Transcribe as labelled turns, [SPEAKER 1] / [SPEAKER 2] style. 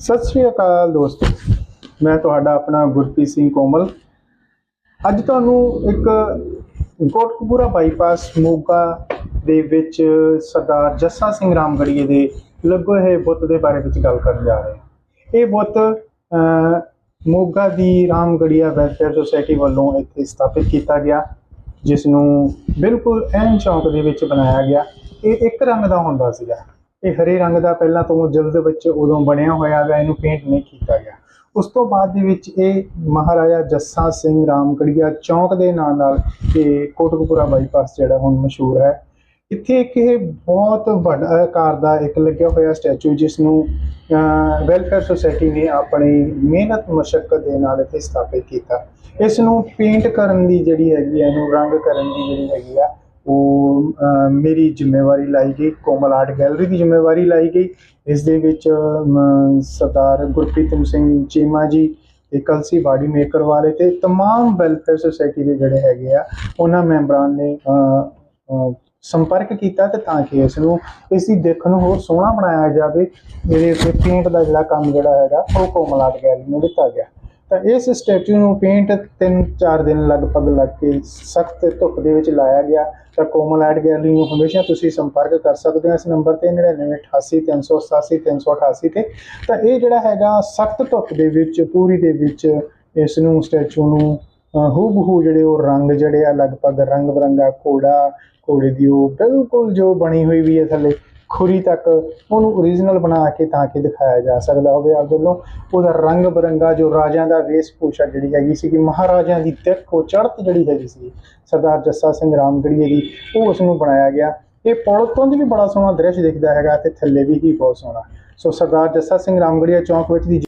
[SPEAKER 1] ਸਤਿ ਸ੍ਰੀ ਅਕਾਲ ਦੋਸਤੋ, ਮੈਂ ਤੁਹਾਡਾ ਆਪਣਾ ਗੁਰਪ੍ਰੀਤ ਸਿੰਘ ਕੋਮਲ। ਅੱਜ ਤੁਹਾਨੂੰ ਇੱਕ ਕੋਟਕਪੂਰਾ ਬਾਈਪਾਸ ਮੋਗਾ ਦੇ ਵਿੱਚ ਸਰਦਾਰ ਜੱਸਾ ਸਿੰਘ ਰਾਮਗੜੀਏ ਦੇ ਲੱਗੇ ਹੋਏ ਬੁੱਤ ਦੇ ਬਾਰੇ ਵਿੱਚ ਗੱਲ ਕਰਨ ਜਾ ਰਹੇ ਹਾਂ। ਇਹ ਬੁੱਤ ਮੋਗਾ ਦੀ ਰਾਮਗੜੀਆ ਵੈਲਫੇਅਰ ਸੁਸਾਇਟੀ ਵੱਲੋਂ ਇੱਥੇ ਸਥਾਪਿਤ ਕੀਤਾ ਗਿਆ, ਜਿਸ ਨੂੰ ਬਿਲਕੁਲ ਐਨ ਚੌਂਕ ਦੇ ਵਿੱਚ ਬਣਾਇਆ ਗਿਆ। ਇਹ ਇੱਕ ਰੰਗ ਦਾ ਹੁੰਦਾ ਸੀਗਾ। ਇਹ ਹਰੇ ਰੰਗ ਦਾ ਪਹਿਲਾਂ ਤੋਂ ਜਲਦ ਵਿੱਚ ਉਦੋਂ ਬਣਿਆ ਹੋਇਆ ਗਾ ਇਹਨੂੰ ਪੇਂਟ ਨਹੀਂ ਕੀਤਾ ਗਿਆ। ਉਸ ਤੋਂ ਬਾਅਦ ਦੇ ਵਿੱਚ ਇਹ ਮਹਾਰਾਜਾ ਜੱਸਾ ਸਿੰਘ ਰਾਮਗੜੀਆ ਚੌਂਕ ਦੇ ਨਾਂ ਨਾਲ ਇਹ ਕੋਟਕਪੂਰਾ ਬਾਈਪਾਸ ਜਿਹੜਾ ਹੁਣ ਮਸ਼ਹੂਰ ਹੈ। ਇੱਥੇ ਇੱਕ ਇਹ ਬਹੁਤ ਵੱਡਾ ਆਕਾਰ ਦਾ ਇੱਕ ਲੱਗਿਆ ਹੋਇਆ ਸਟੈਚੂ, ਜਿਸ ਨੂੰ ਵੈਲਫੇਅਰ ਸੁਸਾਇਟੀ ਨੇ ਆਪਣੀ ਮਿਹਨਤ ਮਸ਼ੱਕਤ ਦੇ ਨਾਲ ਇੱਥੇ ਸਥਾਪਿਤ ਕੀਤਾ। ਇਸ ਨੂੰ ਪੇਂਟ ਕਰਨ ਦੀ ਜਿਹੜੀ ਹੈਗੀ ਇਹਨੂੰ ਰੰਗ ਕਰਨ ਦੀ ਜਿਹੜੀ ਹੈਗੀ ਆ ਉਹ ਅਹ, ਮੇਰੀ ਜ਼ਿੰਮੇਵਾਰੀ ਲਾਈ ਗਈ ਕੋਮਲ ਆਰਟ ਗੈਲਰੀ ਦੀ ਜ਼ਿੰਮੇਵਾਰੀ ਲਾਈ ਗਈ ਇਸ ਦੇ ਵਿੱਚ ਅਮ, ਸਰਦਾਰ ਗੁਰਪ੍ਰੀਤਮ ਸਿੰਘ ਚੀਮਾ ਜੀ ਤੇ ਕਲਸੀ ਬਾਡੀ ਮੇਕਰ ਵਾਲੇ ਤੇ तमाम ਵੈਲਫੇਅਰ ਸੁਸਾਇਟੀ ਦੇ ਜਿਹੜੇ ਹੈਗੇ ਆ ਉਹਨਾਂ ਮੈਂਬਰਾਂ ਨੇ ਅਹ, ਅਹ, ਸੰਪਰਕ ਕੀਤਾ ਤੇ ਤਾਂ ਕਿ ਇਸ ਨੂੰ ਇਸ ਦੀ ਦੇਖਣ ਨੂੰ ਹੋਰ ਸੋਹਣਾ ਬਣਾਇਆ ਜਾਵੇ ਇਹਦੇ ਉੱਤੇ ਪੇਂਟ ਦਾ ਜਿਹੜਾ ਕੰਮ ਜਿਹੜਾ ਹੈਗਾ ਉਹ ਕੋਮਲ ਆਰਟ ਗੈਲਰੀ ਨੂੰ ਦਿੱਤਾ ਗਿਆ ਤਾਂ ਇਸ ਸਟੈਚੂ ਨੂੰ ਪੇਂਟ 3-4 ਦਿਨ ਲਗਭਗ ਲੱਗ ਕੇ ਸਖਤ ਧੁੱਪ ਦੇ ਵਿੱਚ ਲਾਇਆ ਗਿਆ। ਤਾਂ ਕੋਮਲ ਆਰਟ ਗੈਲਰੀ ਨੂੰ ਹਮੇਸ਼ਾ ਤੁਸੀਂ ਸੰਪਰਕ ਕਰ ਸਕਦੇ ਹੋ ਇਸ ਨੰਬਰ ਤੇ 9988383388 ਤੇ। ਤਾਂ ਇਹ ਜਿਹੜਾ ਹੈਗਾ ਸਖਤ ਧੁੱਪ ਦੇ ਵਿੱਚ ਪੂਰੀ ਦੇ ਵਿੱਚ ਇਸ ਨੂੰ ਸਟੈਚੂ ਨੂੰ ਅਹ, ਹੂਬਹੂ ਜਿਹੜੇ ਉਹ ਰੰਗ ਜਿਹੜੇ ਆ ਲਗਭਗ ਰੰਗ ਬਰੰਗਾ ਘੋੜਾ ਘੋੜੇ ਦੀ ਉਹ ਬਿਲਕੁਲ ਜੋ ਬਣੀ ਹੋਈ ਵੀ ਹੈ ਥੱਲੇ। ਖੁਰੀ ਤੱਕ ਉਹਨੂੰ ਓਰੀਜਨਲ ਬਣਾ ਕੇ ਤਾਂ ਕਿ ਦਿਖਾਇਆ ਜਾ ਸਕਦਾ ਹੋਵੇ ਆਪ ਵੱਲੋਂ। ਉਹਦਾ ਰੰਗ ਬਰੰਗਾ ਜੋ ਰਾਜਿਆਂ ਦਾ ਵੇਸ਼ ਭੂਸ਼ਾ ਜਿਹੜੀ ਹੈਗੀ ਸੀ ਕਿ ਮਹਾਰਾਜਿਆਂ ਦੀ ਤਿੱਖ, ਉਹ ਚੜ੍ਹਤ ਜਿਹੜੀ ਹੈਗੀ ਸੀ, ਸਰਦਾਰ ਜੱਸਾ ਸਿੰਘ ਰਾਮਗੜੀਏ ਦੀ ਉਹ ਉਸ ਨੂੰ ਬਣਾਇਆ ਗਿਆ। ਇਹ ਪੁਲ ਤੋਂ ਵੀ ਬੜਾ ਸੋਹਣਾ ਦ੍ਰਿਸ਼ ਦਿਖਦਾ ਹੈਗਾ ਤੇ ਥੱਲੇ ਵੀ ਹੀ ਬਹੁਤ ਸੋਹਣਾ। ਸੋ ਸਰਦਾਰ ਜੱਸਾ ਸਿੰਘ ਰਾਮਗੜੀਆ ਚੌਂਕ ਵਿੱਚ ਦੀ